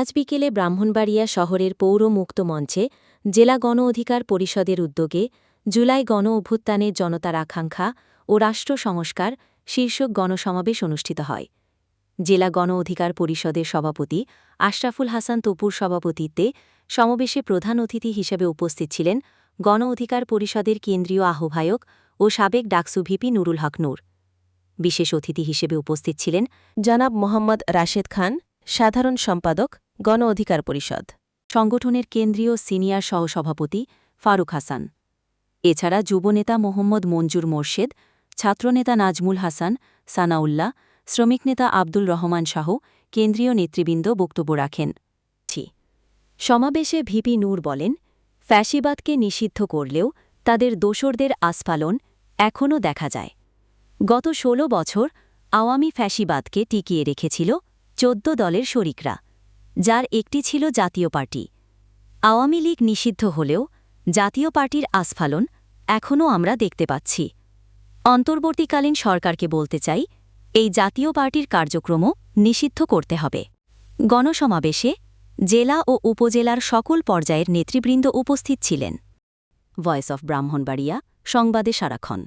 আজ বিকেলে ব্রাহ্মণবাড়িয়া শহরের পৌর মুক্ত মঞ্চে জেলা গণ অধিকার পরিষদের উদ্যোগে জুলাই গণ অভ্যুত্থানের জনতার আকাঙ্ক্ষা ও রাষ্ট্র সংস্কার শীর্ষক গণসমাবেশ অনুষ্ঠিত হয়। জেলা গণ অধিকার পরিষদের সভাপতি আশরাফুল হাসান তপুর সভাপতিত্বে সমাবেশে প্রধান অতিথি হিসেবে উপস্থিত ছিলেন গণ অধিকার পরিষদের কেন্দ্রীয় আহ্বায়ক ও সাবেক ডাকসু ভিপি নুরুল হক নূর। বিশেষ অতিথি হিসেবে উপস্থিত ছিলেন জনাব মোহাম্মদ রাশেদ খান, সাধারণ সম্পাদক গণ অধিকার পরিষদ। সংগঠনের কেন্দ্রীয় সিনিয়র সহসভাপতি ফারুক হাসান। এছাড়া যুবনেতা মোহাম্মদ মঞ্জুর মোর্শেদ, ছাত্রনেতা নাজমুল হাসান, সানাউল্লাহ, শ্রমিক নেতা আব্দুল রহমান শাহ, কেন্দ্রীয় নেতৃবৃন্দ বক্তব্য রাখেন। সমাবেশে ভিপি নূর বলেন, ফ্যাসিবাদকে নিষিদ্ধ করলেও তাদের দোসরদের আস্ফালন এখনও দেখা যায়। গত ১৬ বছর আওয়ামী ফ্যাসিবাদকে টিকিয়ে রেখেছিল চোদ্দ দলের শরিকরা। যার একটি ছিল জাতীয় পার্টি। আওয়ামী লীগ নিষিদ্ধ হলেও জাতীয় পার্টির আস্ফালন এখনও আমরা দেখতে পাচ্ছি। অন্তর্বর্তীকালীন সরকারকে বলতে চাই, এই জাতীয় পার্টির কার্যক্রমও নিষিদ্ধ করতে হবে। গণসমাবেশে জেলা ও উপজেলার সকল পর্যায়ের নেতৃবৃন্দ উপস্থিত ছিলেন। ভয়েস অফ ব্রাহ্মণবাড়িয়া, সংবাদে সারাক্ষণ।